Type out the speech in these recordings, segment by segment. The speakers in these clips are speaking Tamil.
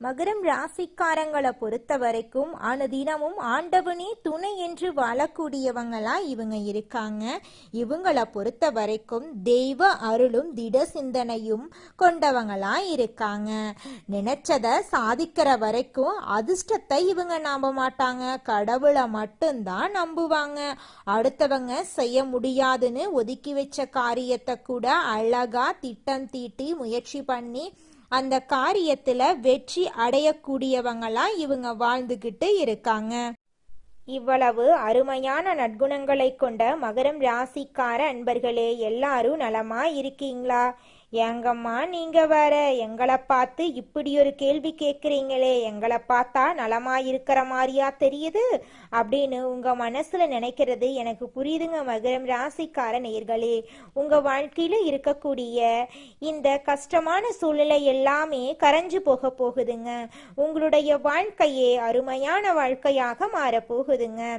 மகரம் ராசிக்காரங்களை பொறுத்த வரைக்கும் அனுதினமும் ஆண்டவனே துணை என்று வாழக்கூடியவங்களா இவங்க இருக்காங்க. இவங்களை பொறுத்த வரைக்கும் தெய்வ அருளும் திட சிந்தனையும் கொண்டவங்களா இருக்காங்க. நினைச்சத சாதிக்கிற வரைக்கும் அதிர்ஷ்டத்தை இவங்க நம்ப மாட்டாங்க. கடவுளை மட்டும்தான் நம்புவாங்க. அடுத்தவங்க செய்ய முடியாதுன்னு ஒதுக்கி வச்ச காரியத்தை கூட அழகா திட்டம் தீட்டி முயற்சி பண்ணி அந்த காரியத்துல வெற்றி அடையக்கூடியவங்களா இவங்க வாழ்ந்துகிட்டு இருக்காங்க. இவ்வளவு அருமையான நற்குணங்களை கொண்ட மகரம் ராசிக்கார அன்பர்களே எல்லாரும் நலமா இருக்கீங்களா? ஏங்கம்மா நீங்க வேற? எங்களை பார்த்து இப்படி ஒரு கேள்வி கேட்குறீங்களே எங்களை பார்த்தா நலமா இருக்கிற மாதிரியா தெரியுது? அப்படின்னு உங்க மனசுல நினைக்கிறது எனக்கு புரியுதுங்க மகரம் ராசிக்கார நேர்களே. உங்க வாழ்க்கையில இருக்கக்கூடிய இந்த கஷ்டமான சூழ்நிலை எல்லாமே கரைஞ்சு போக போகுதுங்க. உங்களுடைய வாழ்க்கையே அருமையான வாழ்க்கையாக மாறப் போகுதுங்க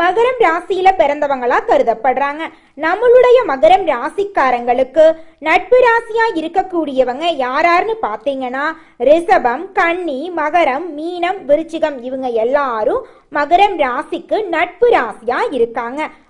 மகரம் ராசியில பிறந்தவங்களா கருதப்படுறாங்க. நம்மளுடைய மகரம் ராசிக்காரங்களுக்கு நட்பு ராசியா இருக்கக்கூடியவங்க யாராருன்னு பாத்தீங்கன்னா ரிஷபம் கன்னி மகரம் மீனம் விருச்சிகம் இவங்க எல்லாரும் மகரம் ராசிக்கு நட்பு ராசியா இருக்காங்க.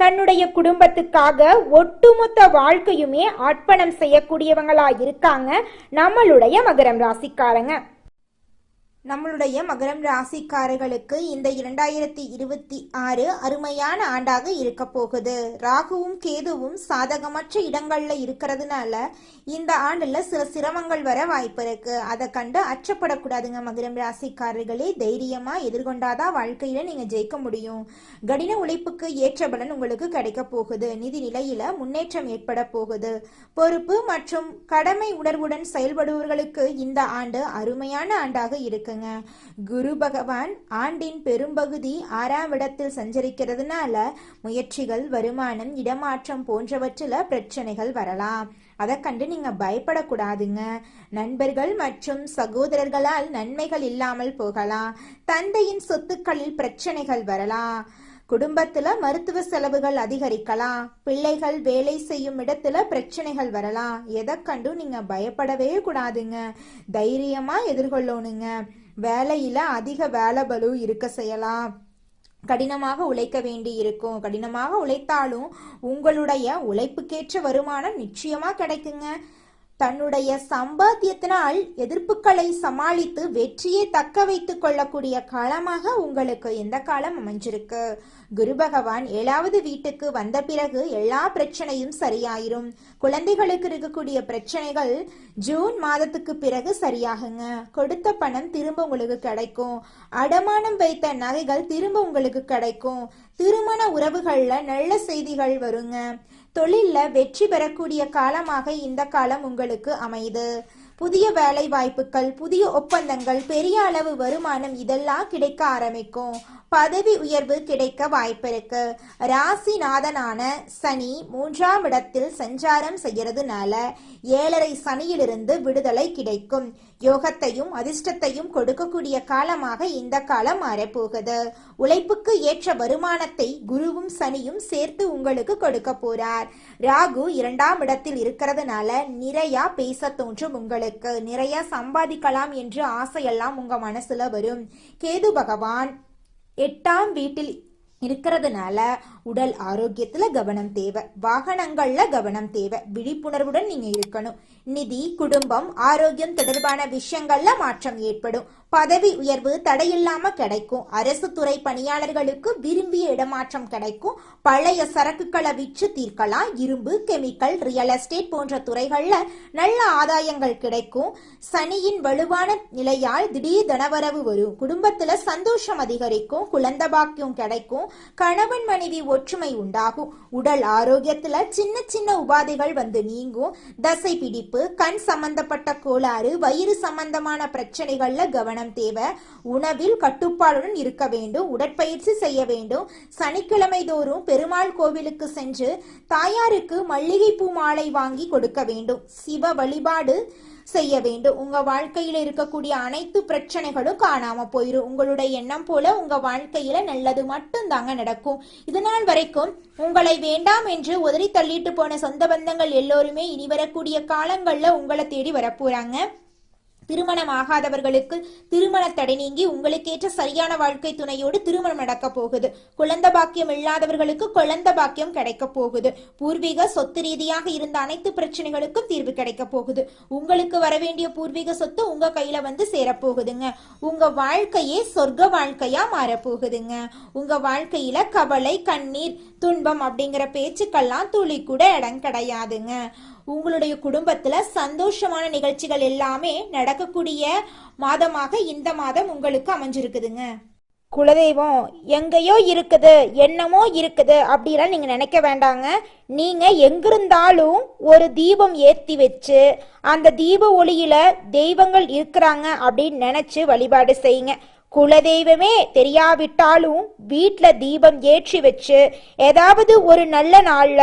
தன்னுடைய குடும்பத்துக்காக ஒட்டுமொத்த வாழ்க்கையுமே அர்ப்பணம் செய்யக்கூடியவங்களா இருக்காங்க நம்மளுடைய மகரம் ராசிக்காரங்க. நம்மளுடைய மகரம் ராசிக்காரர்களுக்கு இந்த இரண்டாயிரத்தி இருபத்தி ஆறு அருமையான ஆண்டாக இருக்க போகுது. ராகுவும் கேதுவும் சாதகமற்ற இடங்கள்ல இருக்கிறதுனால இந்த ஆண்டுல சில சிரமங்கள் வர வாய்ப்பு இருக்கு. அதை கண்டு அச்சப்படக்கூடாதுங்க மகரம் ராசிக்காரர்களே. தைரியமா எதிர்கொண்டாதான் வாழ்க்கையில நீங்க ஜெயிக்க முடியும். கடின உழைப்புக்கு ஏற்ற பலன் உங்களுக்கு கிடைக்க போகுது. நிதி நிலையில முன்னேற்றம் ஏற்பட போகுது. பொறுப்பு மற்றும் கடமை உணர்வுடன் செயல்படுபவர்களுக்கு இந்த ஆண்டு அருமையான ஆண்டாக இருக்குங்க குரு பகவான் ஆண்டின் பெரும்பகுதி ஆறாம் இடத்தில் சஞ்சரிக்கிறதுனால முயற்சிகள் வருமானம் இடமாற்றம் போன்றவற்றில் பிரச்சனைகள் வரலாம். அதை கண்டு நீங்க பயப்படக்கூடாதுங்க. நண்பர்கள் மற்றும் சகோதரர்களால் நன்மைகள் இல்லாமல் போகலாம். தந்தையின் சொத்துக்களில் பிரச்சனைகள் வரலாம். குடும்பத்துல மருத்துவ செலவுகள் அதிகரிக்கலாம். பிள்ளைகள் வேலை செய்யும் இடத்துல பிரச்சனைகள் வரலாம். எதை கண்டும் நீங்க பயப்படவே கூடாதுங்க. தைரியமா எதிர்கொள்ளணுங்க. வேலையில் அதிக வேலை பலு இருக்க செய்யலாம். கடினமாக உழைக்க வேண்டி இருக்கும் கடினமாக உழைத்தாலும் உங்களுடைய உழைப்புக்கேற்ற வருமானம் நிச்சயமாக கிடைக்குங்க. தன்னுடைய சம்பாத்தியத்தினால் எதிர்ப்புகளை சமாளித்து வெற்றியை தக்க வைத்துக் கொள்ளக்கூடிய காலமாக உங்களுக்கு இந்த காலம் அமைஞ்சிருக்கு. குரு பகவான் ஏழாவது வீட்டுக்கு வந்த பிறகு எல்லா பிரச்சனையும் சரியாயிரும். குழந்தைகளுக்கு இருக்கக்கூடிய பிரச்சனைகள் ஜூன் மாதத்துக்கு பிறகு சரியாகுங்க. கொடுத்த பணம் திரும்ப உங்களுக்கு கிடைக்கும். அடமானம் வைத்த நகைகள் திரும்ப உங்களுக்கு கிடைக்கும். திருமண உறவுகள்ல நல்ல செய்திகள் வருங்க. தொழிலில் வெற்றி பெறக்கூடிய காலமாக இந்த காலம் உங்களுக்கு அமையுது புதிய வேலை வாய்ப்புகள் புதிய ஒப்பந்தங்கள் பெரிய அளவு வருமானம் இதெல்லாம் கிடைக்க ஆரம்பிக்கும். பதவி உயர்வு கிடைக்க வாய்ப்பிருக்கு. ராசிநாதனான சனி மூன்றாம் இடத்தில் சஞ்சாரம் செய்யறதுனால ஏழரை சனியிலிருந்து விடுதலை கிடைக்கும். யோகத்தையும் அதிர்ஷ்டத்தையும் கொடுக்கக்கூடிய காலமாக இந்த காலம் மாறப்போகுது. உழைப்புக்கு ஏற்ற வருமானத்தை குருவும் சனியும் சேர்த்து உங்களுக்கு கொடுக்க போறார். ராகு இரண்டாம் இடத்தில் இருக்கிறதுனால நிறைய பேச தோன்றும் உங்களுக்கு. நிறைய சம்பாதிக்கலாம் என்று ஆசையெல்லாம் உங்க மனசுல வரும். கேது பகவான் எட்டாம் வீட்டில் இருக்கிறதுனால உடல் ஆரோக்கியத்துல கவனம் தேவை. வாகனங்கள்ல கவனம் தேவை. விழிப்புணர்வுடன் நீங்க இருக்கணும். நிதி குடும்பம் ஆரோக்கியம் தொடர்பான விஷயங்கள்ல மாற்றம் ஏற்படும். பதவி உயர்வு தடையில்லாம கிடைக்கும். அரசு துறை பணியாளர்களுக்கு விரும்பிய இடமாற்றம் கிடைக்கும். பழைய சரக்குகளை விற்று தீர்க்கலாம். இரும்பு கெமிக்கல் ரியல் எஸ்டேட் போன்ற துறைகள்ல நல்ல ஆதாயங்கள் கிடைக்கும். சனியின் வலுவான நிலையால் திடீர் தனவரவு வரும். குடும்பத்துல சந்தோஷம் அதிகரிக்கும். குழந்தை பாக்கியம் கிடைக்கும். கணவன் மனைவி ஒற்றுமை உண்டாகும். உடல் ஆரோக்கியத்துல சின்ன சின்ன உபாதைகள் வந்து நீங்கும். தசை பிடிப்பு கண் சம்பந்தப்பட்ட கோளாறு வயிறு சம்பந்தமான பிரச்சனைகள்ல கவனம் தேவை. உணவில் கட்டுப்பாடுடன் இருக்க வேண்டும். உடற்பயிற்சி செய்ய வேண்டும். சனிக்கிழமை தோறும் பெருமாள் கோவிலுக்கு சென்று தாயாருக்கு மல்லிகைப்பூ மாலை வாங்கி கொடுக்க வேண்டும். சிவ வழிபாடு செய்ய வேண்டும். உங்க வாழ்க்கையில இருக்கக்கூடிய அனைத்து பிரச்சனைகளும் காணாம போயிரும். உங்களுடைய எண்ணம் போல உங்க வாழ்க்கையில நல்லது மட்டும் தாங்க நடக்கும். இது நாள் வரைக்கும் உங்களை வேண்டாம் என்று உதறி தள்ளிட்டு போன சொந்த பந்தங்கள் எல்லோருமே இனி வரக்கூடிய காலங்கள்ல உங்களை தேடி வரப்போறாங்க. திருமணம் ஆகாதவர்களுக்கு திருமண தடை நீங்கி உங்களுக்கேற்ற சரியான வாழ்க்கை துணையோடு திருமணம் நடக்க போகுது. குழந்த பாக்கியம் இல்லாதவர்களுக்கு குழந்த பாக்கியம் கிடைக்க போகுது. பூர்வீக சொத்து ரீதியாக இருந்த அனைத்து பிரச்சனைகளுக்கும் தீர்வு கிடைக்க போகுது. உங்களுக்கு வர வேண்டிய பூர்வீக சொத்து உங்க கையில வந்து சேரப்போகுதுங்க உங்க வாழ்க்கையே சொர்க்க வாழ்க்கையா மாறப்போகுதுங்க உங்க வாழ்க்கையில கவலை கண்ணீர் துன்பம் அப்படிங்கிற பேச்சுக்கெல்லாம் துளி கூட இடம் கிடையாதுங்க. உங்களுடைய குடும்பத்துல சந்தோஷமான நிகழ்ச்சிகள் எல்லாமே நடக்கக்கூடிய மாதமாக இந்த மாதம் உங்களுக்கு அமைஞ்சிருக்குதுங்க. குலதெய்வம் எங்கேயோ இருக்குது என்னமோ இருக்குது அப்படிலாம் நீங்க நினைக்க வேண்டாங்க. நீங்க எங்கிருந்தாலும் ஒரு தீபம் ஏத்தி வச்சு அந்த தீப ஒளியில தெய்வங்கள் இருக்கிறாங்க அப்படின்னு நினைச்சு வழிபாடு செய்யுங்க. குலதெய்வமே தெரியாவிட்டாலும் வீட்டில் தீபம் ஏற்றி வச்சு ஏதாவது ஒரு நல்ல நாள்ல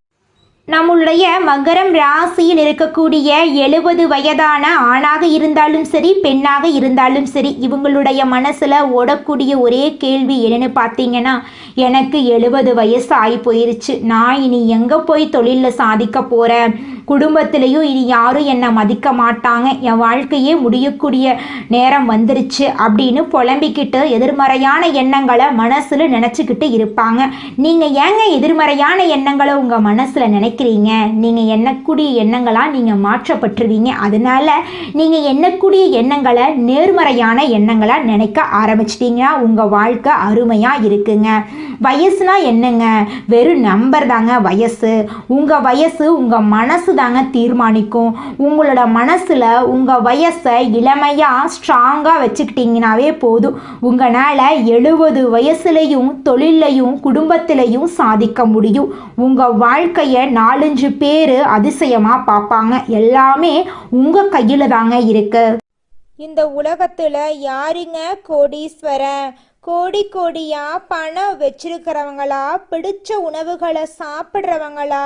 நம்மளுடைய மகரம் ராசியில் இருக்கக்கூடிய எழுபது வயதான ஆணாக இருந்தாலும் சரி பெண்ணாக இருந்தாலும் சரி இவங்களுடைய மனசில் ஓடக்கூடிய ஒரே கேள்வி என்னன்னு பார்த்தீங்கன்னா எனக்கு எழுபது வயசு ஆகி போயிருச்சு நான் இனி எங்கே போய் தொழிலில் சாதிக்க போகிறேன் குடும்பத்திலையும் இனி யாரும் என்னை மதிக்க மாட்டாங்க. என் வாழ்க்கையே முடியக்கூடிய நேரம் வந்துருச்சு அப்படின்னு புலம்பிக்கிட்டு எதிர்மறையான எண்ணங்களை மனசில் நினச்சிக்கிட்டு இருப்பாங்க. நீங்கள் ஏங்க எதிர்மறையான எண்ணங்களை உங்கள் மனசில் நினைக்கிறீங்க? நீங்கள் எண்ணக்கூடிய எண்ணங்களாக நீங்கள் மாற்றப்பட்டுருவீங்க. அதனால் நீங்கள் எண்ணக்கூடிய எண்ணங்களை நேர்மறையான எண்ணங்களாக நினைக்க ஆரம்பிச்சிட்டிங்கன்னா உங்கள் வாழ்க்கை அருமையாக இருக்குங்க. வயசுனா என்னங்க? வெறும் நம்பர் தாங்க வயசு. உங்கள் வயசு உங்கள் மனசு தாங்க தீர்மானிக்கும். உங்களோட மனசில் உங்கள் வயசை இளமையாக ஸ்ட்ராங்காக வச்சுக்கிட்டிங்கனாவே போதும். உங்களால் எழுபது வயசுலையும் தொழிலையும் குடும்பத்திலையும் சாதிக்க முடியும். உங்கள் வாழ்க்கையை நாலஞ்சு பேர் அதிசயமாக பார்ப்பாங்க. எல்லாமே உங்கள் கையில் தாங்க இருக்கு. இந்த உலகத்தில் யாருங்க கோடீஸ்வரன்? கோடி கோடியாக பணம் வச்சிருக்கிறவங்களா? பிடிச்ச உணவுகளை சாப்பிட்றவங்களா?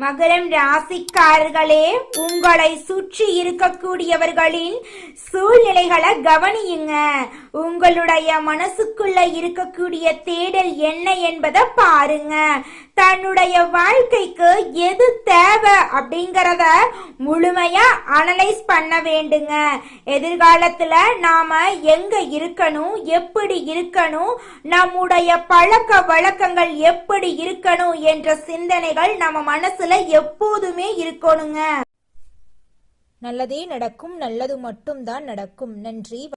மகரம் ராசிக்காரர்களே உங்களை சுற்றி இருக்கக்கூடியவர்களின் சூழ்நிலைகளை கவனியுங்க. உங்களுடைய மனசுக்குள்ள இருக்கக்கூடிய தேடல் என்ன என்பதை பாருங்க. தன்னுடைய வாழ்க்கைக்கு எது தேவை அப்படிங்கறத முழுமையா அனலைஸ் பண்ண வேண்டுங்க. எதிர்காலத்துல நாம எங்க இருக்கணும் எப்படி இருக்கணும் நம்முடைய பழக்க வழக்கங்கள் எப்படி இருக்கணும் என்ற சிந்தனைகள் நம்ம மனசுல எப்போதுமே இருக்கணுங்க. நல்லதே நடக்கும் நல்லது மட்டும்தான் நடக்கும். நன்றி